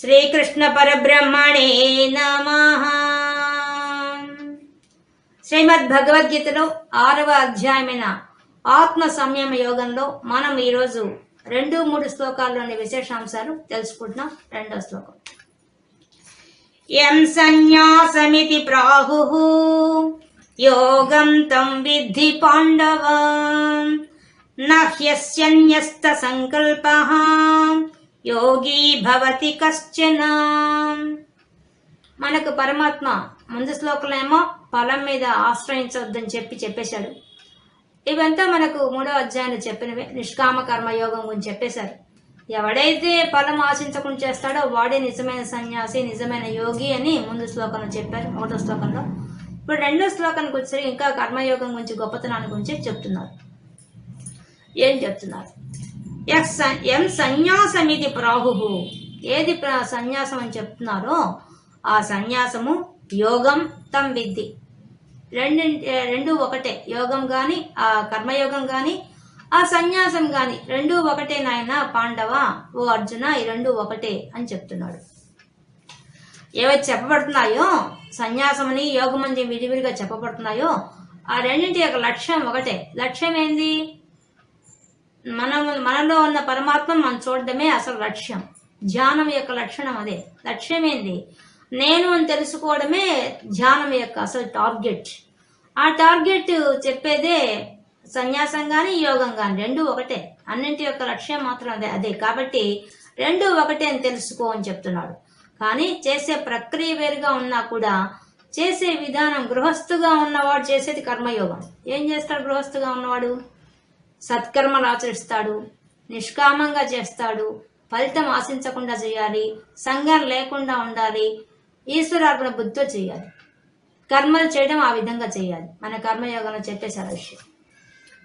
శ్రీకృష్ణ పరబ్రహ్మణే నమ. శ్రీమద్ భగవద్గీతలో ఆరవ అధ్యాయమైన ఆత్మ సంయమ యోగంలో మనం ఈరోజు రెండు మూడు శ్లోకాల్లోని విశేషాంశాలు తెలుసుకుంటున్నాం. రెండో శ్లోకం. యం సన్యాసమితి ప్రాహు. యోగం తం విద్ధి పాండవ. నహ్యస్యన్యస్త సంకల్ప. యోగీ భవతి కశ్చన. మనకు పరమాత్మ ముందు శ్లోకంలో ఏమో ఫలం మీద ఆశ్రయించవద్దని చెప్పి చెప్పేశాడు. ఇవంతా మనకు మూడో అధ్యాయంలో చెప్పినవే. నిష్కామ కర్మ యోగం గురించి చెప్పేశారు. ఎవడైతే ఫలం ఆశించకుండా చేస్తాడో వాడే నిజమైన సన్యాసి నిజమైన యోగి అని ముందు శ్లోకంలో చెప్పారు ఒకటో శ్లోకంలో. ఇప్పుడు రెండో శ్లోకానికి వచ్చేసరికి ఇంకా కర్మయోగం గురించి గొప్పతనాన్ని గురించి చెప్తున్నారు. ఏం చెప్తున్నారు? ఎస్ ఎం సన్యాసం ఇది ప్రాహు ఏది సన్యాసం అని చెప్తున్నారో ఆ సన్యాసము యోగం తం విద్ధి. రెండు రెండు ఒకటే. యోగం కానీ ఆ కర్మయోగం కానీ ఆ సన్యాసం కానీ రెండు ఒకటే నాయన పాండవ ఓ అర్జున ఈ రెండు ఒకటే అని చెప్తున్నాడు. ఏవైతే చెప్పబడుతున్నాయో సన్యాసమని యోగమని విడివిడిగా చెప్పబడుతున్నాయో ఆ రెండింటి యొక్క లక్ష్యం ఒకటే. లక్ష్యం ఏంది? మనం మనలో ఉన్న పరమాత్మ మనం చూడడమే అసలు లక్ష్యం. ధ్యానం యొక్క లక్షణం అదే. లక్ష్యం ఏంది? నేను అని తెలుసుకోవడమే ధ్యానం యొక్క అసలు టార్గెట్. ఆ టార్గెట్ చెప్పేదే సన్యాసం కానీ యోగం కానీ రెండు ఒకటే. అన్నింటి యొక్క లక్ష్యం మాత్రం అదే అదే. కాబట్టి రెండు ఒకటే అని తెలుసుకో అని చెప్తున్నాడు. కానీ చేసే ప్రక్రియ వేరుగా ఉన్నా కూడా చేసే విధానం గృహస్థుగా ఉన్నవాడు చేసేది కర్మయోగం. ఏం చేస్తాడు గృహస్థుగా ఉన్నవాడు? సత్కర్మలు ఆచరిస్తాడు నిష్కామంగా చేస్తాడు ఫలితం ఆశించకుండా చేయాలి సంఘం లేకుండా ఉండాలి ఈశ్వరార్పణ బుద్ధితో చేయాలి. కర్మలు చేయడం ఆ విధంగా చేయాలి. మన కర్మయోగంలో చెప్పేశారు విషయం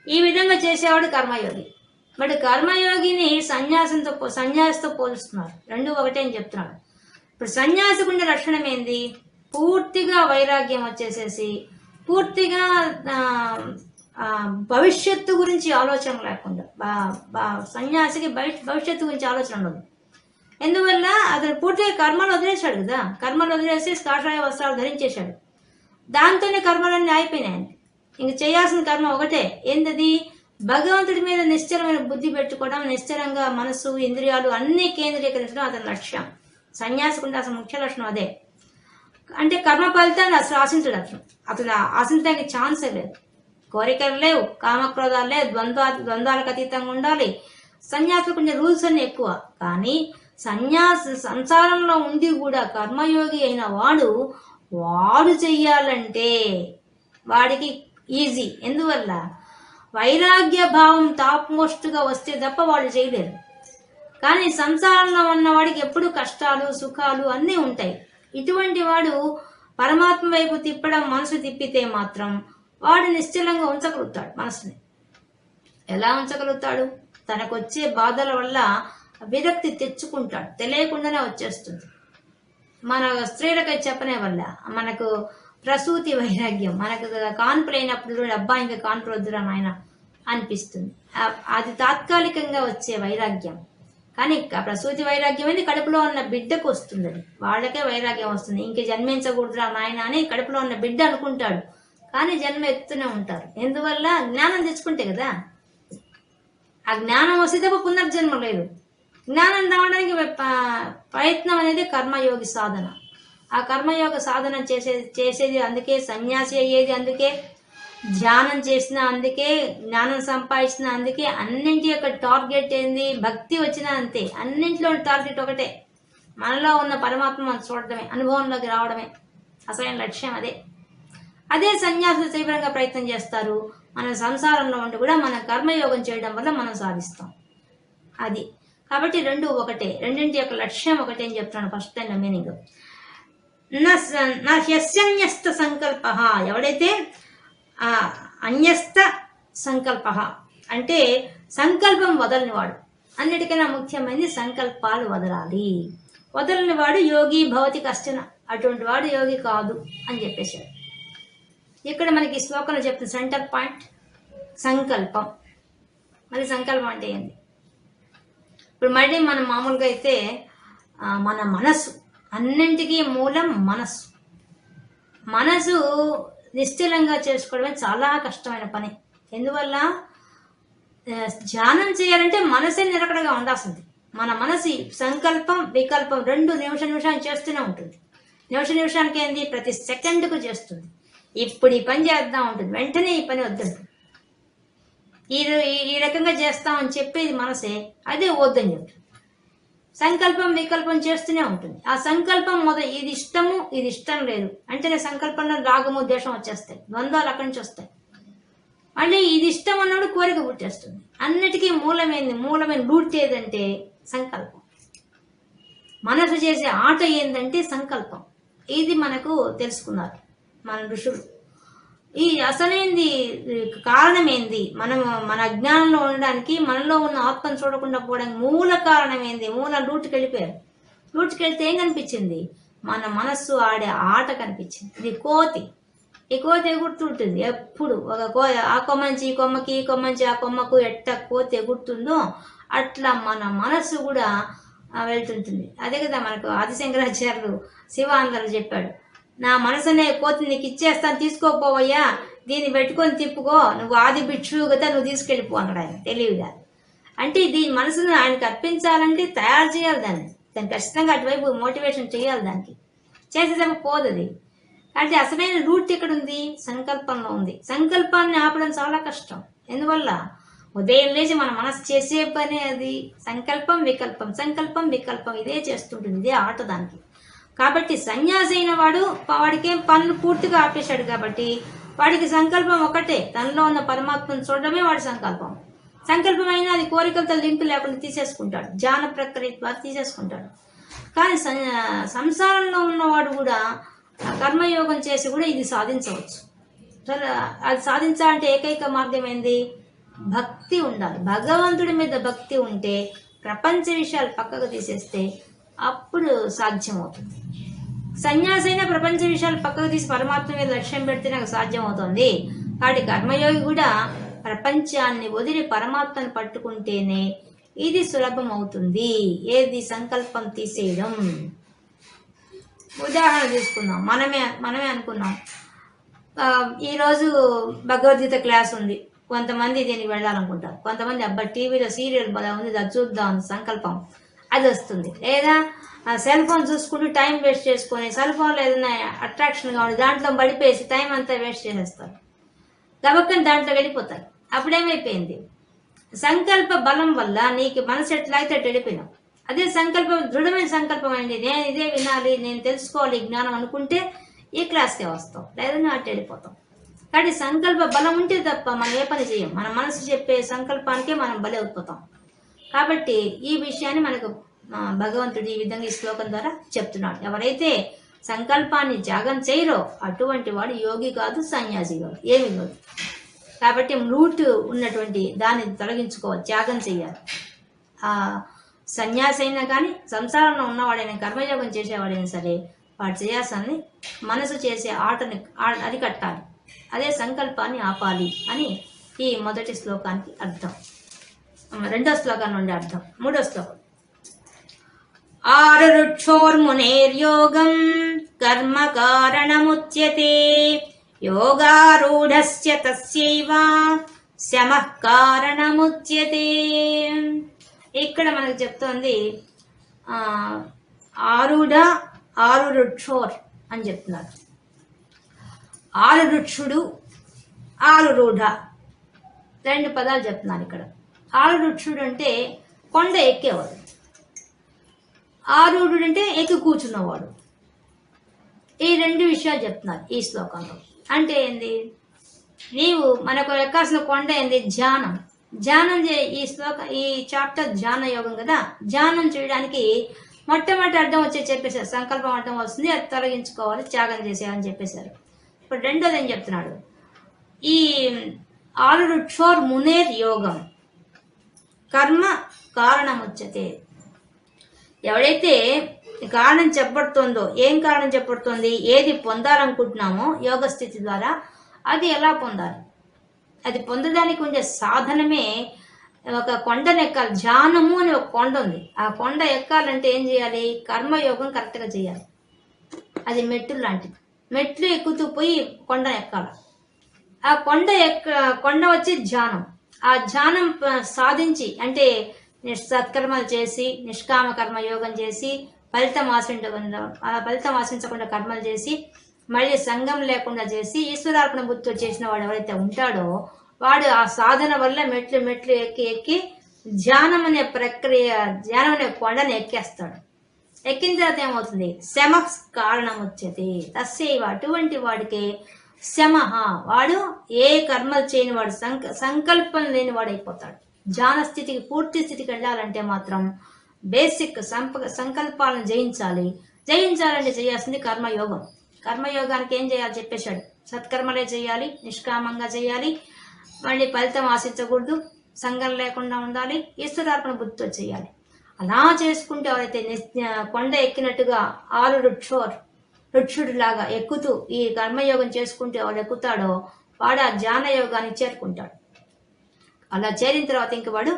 ఈ విధంగా చేసేవాడు కర్మయోగి. బట్ కర్మయోగిని సన్యాసంతో పో- సన్యాసితో పోలుస్తున్నారు. రెండు ఒకటే అని చెప్తున్నాడు. ఇప్పుడు సన్యాసికుండే లక్షణం ఏంది? పూర్తిగా వైరాగ్యం వచ్చేసేసి పూర్తిగా భవిష్యత్తు గురించి ఆలోచన లేకుండా బా- బా- సన్యాసికి భవిష్యత్తు గురించి ఆలోచన ఉండదు. ఎందువల్ల? అతను పూర్తిగా కర్మలు వదిలేశాడు కదా. కర్మలు వదిలేసి కాషాయ వస్త్రాలు ధరించేశాడు. దాంతోనే కర్మలన్నీ అయిపోయినాయి ఇంక చేయాల్సిన కర్మ ఒకటే. ఏంటది భగవంతుడి మీద నిశ్చలమైన బుద్ధి పెట్టుకోవడం నిశ్చలంగా మనసు ఇంద్రియాలు అన్ని కేంద్రీకరించడం అతని లక్ష్యం. సన్యాసకుండా అసలు ముఖ్య లక్షణం అదే. అంటే కర్మ ఫలితాన్ని అసలు ఆశించడు అతను. అతను ఆశించడానికి ఛాన్సే లేదు. కోరికలు లేవు కామక్రోధాలు లేవు ద్వంద్వ ద్వంద్వాలకు అతీతంగా ఉండాలి. సన్యాసులు కొంచెం రూల్స్ అన్ని ఎక్కువ. కానీ సన్యాస సంసారంలో ఉండి కూడా కర్మయోగి అయిన వాడు వాడు చెయ్యాలంటే వాడికి ఈజీ. ఎందువల్ల? వైరాగ్య భావం టాప్ మోస్ట్గా వస్తే తప్ప వాళ్ళు చేయలేరు కానీ సంసారంలో ఉన్న వాడికి ఎప్పుడు కష్టాలు సుఖాలు అన్నీ ఉంటాయి. ఇటువంటి వాడు పరమాత్మ వైపు తిప్పడం మనసు తిప్పితే మాత్రం వాడు నిశ్చలంగా ఉంచగలుగుతాడు మనసుని. ఎలా ఉంచగలుగుతాడు? తనకొచ్చే బాధల వల్ల విరక్తి తెచ్చుకుంటాడు. తెలియకుండానే వచ్చేస్తుంది. మన స్త్రీలకి చెప్పనే వల్ల మనకు ప్రసూతి వైరాగ్యం మనకు కాన్పులు అయినప్పుడు అబ్బాయి అబ్బా ఇంకా కాన్పులు వద్దురా నాయన అనిపిస్తుంది. అది తాత్కాలికంగా వచ్చే వైరాగ్యం. కానీ క- ప్రసూతి వైరాగ్యం అనేది కడుపులో ఉన్న బిడ్డకు వస్తుంది. అది వాళ్ళకే వైరాగ్యం వస్తుంది. ఇంక జన్మించకూడదురా నాయన అని కడుపులో ఉన్న బిడ్డ అనుకుంటాడు. కానీ జన్మ ఎత్తుతూనే ఉంటారు. ఎందువల్ల? జ్ఞానం తెచ్చుకుంటే కదా. ఆ జ్ఞానం వస్తే తప్ప పునర్జన్మ లేదు. జ్ఞానం రావడానికి ప్రయత్నం అనేది కర్మయోగి సాధన. ఆ కర్మయోగ సాధన చేసేది చేసేది అందుకే సన్యాసి అయ్యేది అందుకే ధ్యానం చేసిన అందుకే జ్ఞానం సంపాదించిన అందుకే అన్నింటి యొక్క టార్గెట్ ఏంది? భక్తి వచ్చిన అంతే. అన్నింటిలో టార్గెట్ ఒకటే. మనలో ఉన్న పరమాత్మ మనం చూడడమే అనుభవంలోకి రావడమే. అసలైన లక్ష్యం అదే. అదే సన్యాసులు తీవ్రంగా ప్రయత్నం చేస్తారు. మన సంసారంలో ఉండి కూడా మన కర్మయోగం చేయడం వల్ల మనం సాధిస్తాం. అది. కాబట్టి రెండు ఒకటే. రెండింటి యొక్క లక్ష్యం ఒకటే అని చెప్తున్నాను ఫస్ట్ టైం మీనింగ్. నా హ్యస్యన్యస్త సంకల్ప. ఎవడైతే అన్యస్త సంకల్ప అంటే సంకల్పం వదలనివాడు. అన్నిటికైనా ముఖ్యమైనది సంకల్పాలు వదలాలి. వదలని వాడు యోగి భవతి కష్టన అటువంటి వాడు యోగి కాదు అని చెప్పేశాడు. ఇక్కడ మనకి ఈ శ్లోకంలో చెప్తున్న సెంటర్ పాయింట్ సంకల్పం. మరి సంకల్పం అంటే ఏంటి ఇప్పుడు మళ్ళీ మనం మామూలుగా అయితే మన మనసు అన్నింటికీ మూలం మనస్సు. మనసు నిశ్చలంగా చేసుకోవడమే చాలా కష్టమైన పని. ఎందువల్ల? ధ్యానం చేయాలంటే మనసే నిలకడగా ఉండాల్సింది. మన మనసు సంకల్పం వికల్పం రెండు నిమిష నిమిషాలు చేస్తూనే ఉంటుంది. నిమిష నిమిషానికి ఏంది? ప్రతి సెకండ్కు చేస్తుంది. ఇప్పుడు ఈ పని చేద్దాం ఉంటుంది వెంటనే ఈ పని వద్దంటుంది ఈ ఈ- రకంగా చేస్తామని చెప్పేది మనసే అదే వద్దని చెప్తుంది. సంకల్పం వికల్పం చేస్తూనే ఉంటుంది. ఆ సంకల్పం మొద ఇది ఇష్టము ఇది ఇష్టం లేదు. అంటేనే సంకల్పంలో రాగము ద్వేషం వచ్చేస్తాయి. ద్వంద్వాలు అక్కడి నుంచి వస్తాయి. మళ్ళీ ఇది ఇష్టం అన్నాడు కోరిక పుట్టేస్తుంది అన్నిటికీ మూలమైంది మూలమైన రూట్ ఏదంటే సంకల్పం. మనసు చేసే ఆట ఏంటంటే సంకల్పం. ఇది మనకు తెలుసుకున్నారు. మన ఋషులు. ఈ అసలేంది? కారణం ఏంది మనం మన అజ్ఞానంలో ఉండడానికి మనలో ఉన్న ఆత్మను చూడకుండా పోవడానికి మూల కారణం ఏంది మూల రూట్కి వెళ్ళిపోయారు రూట్కి వెళ్తే ఏం కనిపించింది? మన మనస్సు ఆడే ఆట కనిపించింది. ఇది కోతి. ఈ కోతి ఎగురుతుంటుంది. ఎప్పుడు ఒక కో ఆ కొమ్మంచి ఈ కొమ్మకి ఈ కొమ్మంచి ఆ కొమ్మకు ఎట్ట కోతి ఎగురుతుందో అట్లా మన మనస్సు కూడా వెళ్తుంటుంది. అదే కదా మనకు ఆదిశంకరాచార్యులు శివానందరు చెప్పాడు. నా మనసునే కోతి నీకు ఇచ్చేస్తాను తీసుకోపోవయ్యా. దీన్ని పెట్టుకొని తిప్పుకో. నువ్వు ఆది భిక్షువుగా కదా నువ్వు తీసుకెళ్ళిపో అన్నాడు ఆయన. తెలివిగా అంటే దీని మనసును ఆయనకు అర్పించాలంటే తయారు చేయాలి దాన్ని. దాన్ని ఖచ్చితంగా అటువైపు మోటివేషన్ చేయాలి దానికి. చేసేదాకా పోదు అది. అంటే అసలైన రూట్ ఎక్కడ ఉంది సంకల్పంలో ఉంది. సంకల్పాన్ని ఆపడం చాలా కష్టం. ఎందువల్ల? ఉదయం లేచి మన మనసు చేసే పని అది. సంకల్పం వికల్పం సంకల్పం వికల్పం ఇదే చేస్తుంటుంది. ఇదే ఆట దానికి. కాబట్టి సన్యాసి అయిన వాడు వాడికేం పనులు పూర్తిగా ఆపేశాడు కాబట్టి వాడికి సంకల్పం ఒకటే. తనలో ఉన్న పరమాత్మను చూడడమే వాడి సంకల్పం. సంకల్పమైన అది కోరికలతో లింకు లేకుండా తీసేసుకుంటాడు. ధ్యాన ప్రక్రియ ద్వారా తీసేసుకుంటాడు. కానీ సం- సంసారంలో ఉన్నవాడు కూడా కర్మయోగం చేసి కూడా ఇది సాధించవచ్చు. అది సాధించాలంటే ఏకైక మార్గం ఏంది? భక్తి ఉండాలి. భగవంతుడి మీద భక్తి ఉంటే ప్రపంచ విషయాలు పక్కకు తీసేస్తే అప్పుడు సాధ్యమవుతుంది. సన్యాసి అయినా ప్రపంచ విషయాలు పక్కకు తీసి పరమాత్మ మీద లక్ష్యం పెడితే నాకు సాధ్యమవుతుంది. కాబట్టి కర్మయోగి కూడా ప్రపంచాన్ని వదిలి పరమాత్మను పట్టుకుంటేనే ఇది సులభం అవుతుంది ఏది సంకల్పం తీసేయడం. ఉదాహరణ తీసుకుందాం. మనమే మనమే అనుకున్నాం. ఈరోజు భగవద్గీత క్లాస్ ఉంది. కొంతమంది దీనికి వెళ్ళాలనుకుంటారు. కొంతమంది అబ్బాయి టీవీలో సీరియల్ బలా ఉంది అది చూద్దాం సంకల్పం. అది వస్తుంది. లేదా సెల్ ఫోన్ చూసుకుంటూ టైం వేస్ట్ చేసుకొని సెల్ ఫోన్లో ఏదైనా అట్రాక్షన్గా ఉండి దాంట్లో పడిపోయేసి టైం అంతా వేస్ట్ చేసేస్తారు. గబక్కని దాంట్లో వెళ్ళిపోతారు. అప్పుడేమైపోయింది? సంకల్ప బలం వల్ల నీకు మనసు ఎట్లా అయితే అటు వెళ్ళిపోయినావు. అదే సంకల్పం దృఢమైన సంకల్పం అండి. నేను ఇదే వినాలి నేను తెలుసుకోవాలి జ్ఞానం అనుకుంటే ఈ క్లాస్కే వస్తాం. లేదా నువ్వు అటు వెళ్ళిపోతాం. కానీ సంకల్ప బలం ఉంటే తప్ప మనం ఏ పని చేయం? మన మనసు చెప్పే సంకల్పానికే మనం బలి అయిపోతాం. కాబట్టి ఈ విషయాన్ని మనకు భగవంతుడు ఈ విధంగా ఈ శ్లోకం ద్వారా చెప్తున్నాడు. ఎవరైతే సంకల్పాన్ని త్యాగం చేయరో అటువంటి వాడు యోగి కాదు సన్యాసి కాదు ఏమి కాదు. కాబట్టి రూట్ ఉన్నటువంటి దాన్ని తొలగించుకోవాలి త్యాగం చేయాలి ఆ సన్యాసి అయినా కానీ సంసారంలో ఉన్నవాడైనా కర్మయోగం చేసేవాడైనా సరే వాడు చేయాల్సింది మనసు చేసే ఆటని అరికట్టాలి అదే సంకల్పాన్ని ఆపాలి అని ఈ మొదటి శ్లోకానికి అర్థం. రెండో శ్లోకం నుండి అర్థం. మూడో శ్లోకం. ఆరురుక్షోర్మునేర్యోగం కర్మ కారణముచ్యతే యోగారూఢస్య తస్యైవ శమః కారణముచ్యతే. ఇక్కడ మనకు చెప్తోంది ఆ, ఆరు ఆరురుక్షోర్ అని చెప్తున్నారు. ఆరురుక్షుడు ఆరురూఢ. రెండు పదాలు చెప్తున్నాను ఇక్కడ. ఆరురుక్షుడు అంటే కొండ ఎక్కేవాడు. ఆరుడు అంటే ఎక్కి కూర్చున్నవాడు. ఈ రెండు విషయాలు చెప్తున్నారు ఈ శ్లోకంలో. అంటే ఏంది? నీవు మనకు ఎక్కాల్సిన కొండ ఏంది? ధ్యానం. ధ్యానం చే ఈ శ్లోక ఈ చాప్టర్ ధ్యాన యోగం కదా? ధ్యానం చేయడానికి మొట్టమొదటి అర్థం వచ్చే చెప్పేశారు. సంకల్పం అర్థం వస్తుంది అది తొలగించుకోవాలి త్యాగం చేసేయాలని చెప్పేశారు. ఇప్పుడు రెండోది ఏం చెప్తున్నాడు? ఈ ఆరుడు క్షోర్ మునేర్ యోగం. కర్మ కారణముచ్చతే. ఎవడైతే కారణం చెప్పబడుతుందో ఏం కారణం చెప్పబడుతుంది ఏది పొందాలనుకుంటున్నామో యోగ స్థితి ద్వారా అది ఎలా పొందాలి? అది పొందడానికి ఉండే సాధనమే ఒక కొండను ఎక్కాలి ధ్యానము అని ఒక కొండ ఉంది. ఆ కొండ ఎక్కాలంటే ఏం చేయాలి? కర్మయోగం కరెక్ట్గా చేయాలి. అది మెట్లు లాంటిది. మెట్లు ఎక్కుతూ పోయి కొండ ఎక్కాలి. ఆ కొండ ఎక్క కొండ వచ్చి ధ్యానం. ఆ ధ్యానం సాధించి అంటే నిష్- సత్కర్మలు చేసి నిష్కామ కర్మ యోగం చేసి ఫలితం ఆశించకుండా ఆ ఫలితం ఆశించకుండా కర్మలు చేసి మళ్ళీ సంఘం లేకుండా చేసి ఈశ్వరార్పణ బుద్ధితో చేసిన వాడు ఎవరైతే ఉంటాడో వాడు ఆ సాధన వల్ల మెట్లు మెట్లు ఎక్కి ఎక్కి ధ్యానం అనే ప్రక్రియ ధ్యానం అనే కొండను ఎక్కేస్తాడు. ఎక్కిన తర్వాత ఏమవుతుంది? శమ కారణం వచ్చేది. తస్సేవ అటువంటి వాడికి శమహ. వాడు ఏ కర్మలు చేయని వాడు సంక సంకల్పం లేని వాడు అయిపోతాడు ధ్యాన స్థితికి పూర్తి స్థితికి వెళ్ళాలంటే మాత్రం బేసిక్ సంప సంకల్పాలను జయించాలి. జయించాలంటే చేయాల్సింది కర్మయోగం. కర్మయోగానికి ఏం చేయాలి చెప్పేశాడు. సత్కర్మలే చేయాలి నిష్కామంగా చేయాలి. మళ్ళీ ఫలితం ఆశించకూడదు. సంఘం లేకుండా ఉండాలి. ఈశ్వరార్పణ బుద్ధితో చేయాలి. అలా చేసుకుంటే ఎవరైతే కొండ ఎక్కినట్టుగా ఆరుడు షోర్ వృక్షుడిలాగా లాగా ఎక్కుతూ ఈ కర్మయోగం చేసుకుంటే వాడు ఎక్కుతాడో వాడు ఆ ధ్యాన యోగాన్ని చేరుకుంటాడు. అలా చేరిన తర్వాత ఇంక వాడు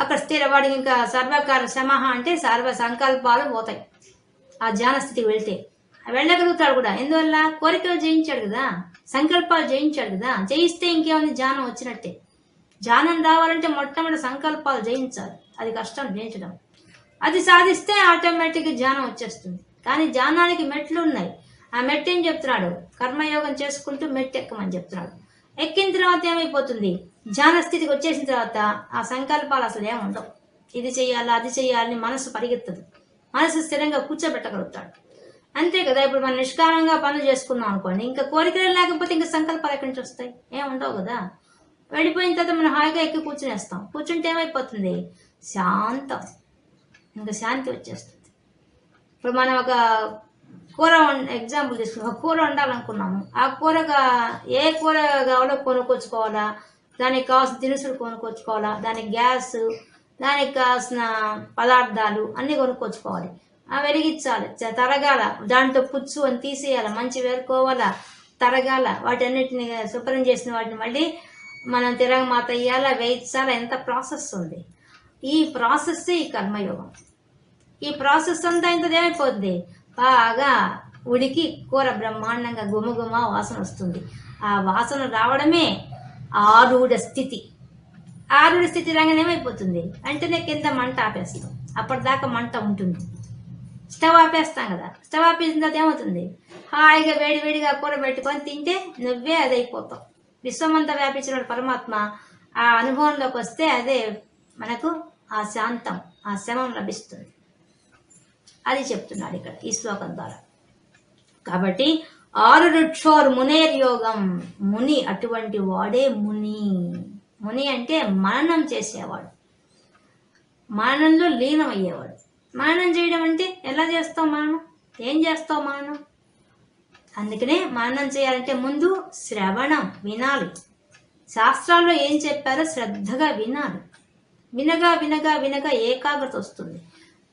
అక్కడ స్థిర వాడికి ఇంకా సర్వకార శమహ అంటే సర్వ సంకల్పాలు పోతాయి. ఆ ధ్యాన స్థితికి వెళ్తే వెళ్ళగలుగుతాడు కూడా. ఎందువల్ల? కోరికలు జయించాడు కదా సంకల్పాలు జయించాడు కదా. జయిస్తే ఇంకేముంది ధ్యానం వచ్చినట్టే. ధ్యానం రావాలంటే మొట్టమొదటి సంకల్పాలు జయించాలి. అది కష్టం జయించడం. అది సాధిస్తే ఆటోమేటిక్గా ధ్యానం వచ్చేస్తుంది. కానీ జానానికి మెట్లు ఉన్నాయి. ఆ మెట్టు ఏం చెప్తున్నాడు? కర్మయోగం చేసుకుంటూ మెట్టు ఎక్కమని చెప్తున్నాడు. ఎక్కిన తర్వాత ఏమైపోతుంది? ధ్యాన స్థితికి వచ్చేసిన తర్వాత ఆ సంకల్పాలు అసలు ఏముండవు ఇది చేయాలా అది చేయాలని మనసు పరిగెత్తదు. మనసు స్థిరంగా కూర్చోబెట్టగలుగుతాడు. అంతే కదా ఇప్పుడు మనం నిష్కారంగా పనులు చేసుకున్నాం అనుకోండి ఇంకా కోరికలు లేకపోతే ఇంకా సంకల్పాలు ఎక్కడి నుంచి వస్తాయి? ఏముండవు కదా. వెళ్ళిపోయిన తర్వాత మనం హాయిగా ఎక్కి కూర్చునేస్తాం. కూర్చుంటే ఏమైపోతుంది? శాంతం. ఇంకా శాంతి వచ్చేస్తుంది. ఇప్పుడు మనం ఒక కూర ఎగ్జాంపుల్ తీసుకున్నాం ఒక కూర వండాలనుకున్నాము. ఆ కూరగా ఏ కూర కావాలో కొనుక్కొచ్చుకోవాలా? దానికి కావాల్సిన దినుసులు కొనుక్కొచ్చుకోవాలా? దానికి గ్యాస్ దానికి కావాల్సిన పదార్థాలు అన్నీ కొనుక్కొచ్చుకోవాలి. ఆ వెలిగించాలి. చ- తరగాల. దాంట్లో పుచ్చు అని తీసేయాలి? మంచి వేరుకోవాలా? తరగాల? వాటన్నిటిని శుభ్రం చేసిన వాటిని మళ్ళీ మనం తిరగమాత వేయాలా వేయించాలా? ఎంత ప్రాసెస్ ఉంది? ఈ ప్రాసెస్ ఈ కర్మయోగం. ఈ ప్రాసెస్ అంతా ఇంత ఏమైపోతుంది బాగా ఉడికి కూర బ్రహ్మాండంగా గుమగుమ వాసన వస్తుంది. ఆ వాసన రావడమే ఆరుడ స్థితి. ఆరుడ స్థితి రాగానే ఏమైపోతుంది? వెంటనే కింద మంట ఆపేస్తాం. అప్పటిదాకా మంట ఉంటుంది. స్టవ్ ఆపేస్తాం కదా. స్టవ్ ఆపేసిన తర్వాత ఏమవుతుంది? హాయిగా వేడివేడిగా కూర పెట్టుకొని తింటే నువ్వే అది అయిపోతావు విశ్వమంతా వ్యాపించిన పరమాత్మ ఆ అనుభవంలోకి వస్తే అదే మనకు ఆ శాంతం ఆ శమం లభిస్తుంది. అది చెప్తున్నాడు ఇక్కడ ఈ శ్లోకం ద్వారా. కాబట్టి ఆరు రుక్షోర్ మునేర్ యోగం ముని అటువంటి వాడే ముని. ముని అంటే మననం చేసేవాడు. మననంలో లీనం అయ్యేవాడు మననం చేయడం అంటే ఎలా చేస్తావు మననం ఏం చేస్తావు మననం అందుకనే మననం చేయాలంటే ముందు శ్రవణం వినాలి. శాస్త్రాల్లో ఏం చెప్పారో శ్రద్ధగా వినాలి. వినగా వినగా వినగా ఏకాగ్రత వస్తుంది.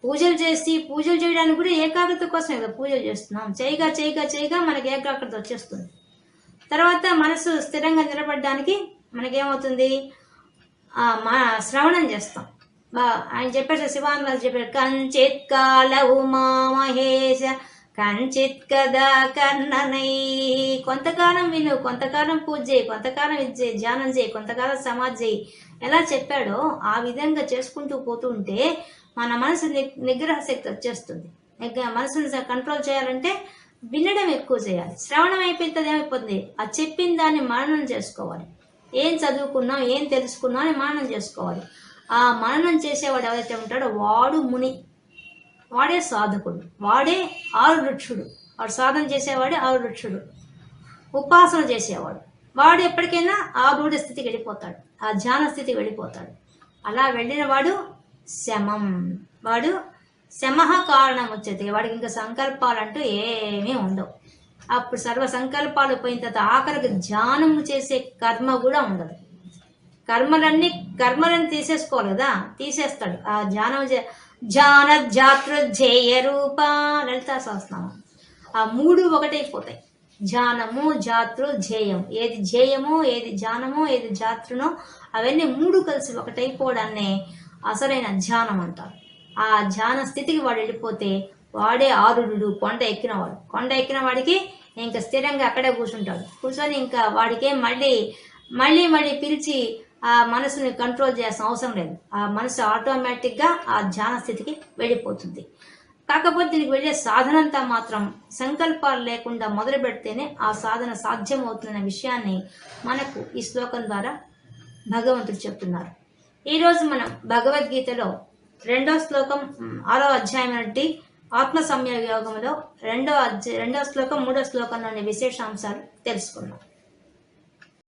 పూజలు చేసి పూజలు చేయడానికి కూడా ఏకాగ్రత కోసం కదా పూజలు చేస్తున్నాం. చేయగా చేయగా చేయగా మనకి ఏకాగ్రత వచ్చేస్తుంది. తర్వాత మనసు స్థిరంగా నిలబడడానికి మనకేమవుతుంది? మా శ్రవణం చేస్తాం. బా ఆయన చెప్పారు శివానంద చెప్పారు కంచిత్ కాల ఉమా మహేశ కంచిత్ కదా కర్ణనై. కొంతకాలం విను కొంతకాలం పూజ చేయి కొంతకాలం ఇది చేయి ధ్యానం చేయి కొంతకాలం సమాధి చేయి. ఎలా చెప్పాడో ఆ విధంగా చేసుకుంటూ పోతుంటే మన మనసు నిగ్రహ శక్తి వచ్చేస్తుంది. నిగ్రహ మనసుని కంట్రోల్ చేయాలంటే వినడం ఎక్కువ చేయాలి. శ్రవణం అయిపోతుంది ఏమైపోతుంది? ఆ చెప్పిన దాన్ని మననం చేసుకోవాలి. ఏం చదువుకున్నాం ఏం తెలుసుకున్నాం అని మననం చేసుకోవాలి. ఆ మననం చేసేవాడు ఎవరైతే ఉంటాడో వాడు ముని. వాడే సాధకుడు. వాడే ఆరు వృక్షుడు వాడు సాధన చేసేవాడే ఆరు వృక్షుడు ఉపాసన చేసేవాడు. వాడు ఎప్పటికైనా ఆ రూఢ స్థితికి వెళ్ళిపోతాడు. ఆ ధ్యాన స్థితికి వెళ్ళిపోతాడు. అలా వెళ్ళిన వాడు శమం. వాడు శమ కారణం వచ్చేది. వాడికి ఇంకా సంకల్పాలంటూ ఏమీ ఉండవు. అప్పుడు సర్వ సంకల్పాలు పోయిన తర్వాత ఆఖరికి ధ్యానం చేసే కర్మ కూడా ఉండదు. కర్మలన్నీ కర్మలను తీసేసుకోవాలి కదా? తీసేస్తాడు. ఆ ధ్యానం చే- ధ్యాన జాతృ ధ్యేయ రూప లలితా సహస్రనామం. ఆ మూడు ఒకటైపోతాయి ధ్యానము జాతృ ధ్యేయం. ఏది ధ్యేయమో ఏది ధ్యానమో ఏది జాతృనో అవన్నీ మూడు కలిసి ఒకటైపోవడాన్నే అసలైన ధ్యానం అంటారు. ఆ ధ్యాన స్థితికి వాడు వెళ్ళిపోతే వాడే ఆరుడు కొండ ఎక్కినవాడు. కొండ ఎక్కిన వాడికి ఇంకా స్థిరంగా అక్కడే కూర్చుంటాడు. కూర్చొని ఇంకా వాడికి మళ్ళీ మళ్ళీ మళ్ళీ పిలిచి ఆ మనసుని కంట్రోల్ చేయాల్సిన అవసరం లేదు. ఆ మనసు ఆటోమేటిక్గా ఆ ధ్యాన స్థితికి వెళ్ళిపోతుంది. కాకపోతే దీనికి వెళ్ళే సాధన అంతా మాత్రం సంకల్పాలు లేకుండా మొదలు పెడితేనే ఆ సాధన సాధ్యమవుతున్న విషయాన్ని మనకు ఈ శ్లోకం ద్వారా భగవంతుడు చెప్తున్నారు. ఈరోజు మనం భగవద్గీతలో రెండో శ్లోకం ఆరో అధ్యాయం నుండి ఆత్మ సంయోగంలో రెండో అధ్యాయ రెండో శ్లోకం మూడో శ్లోకంలోని విశేషాంశాలు తెలుసుకున్నాం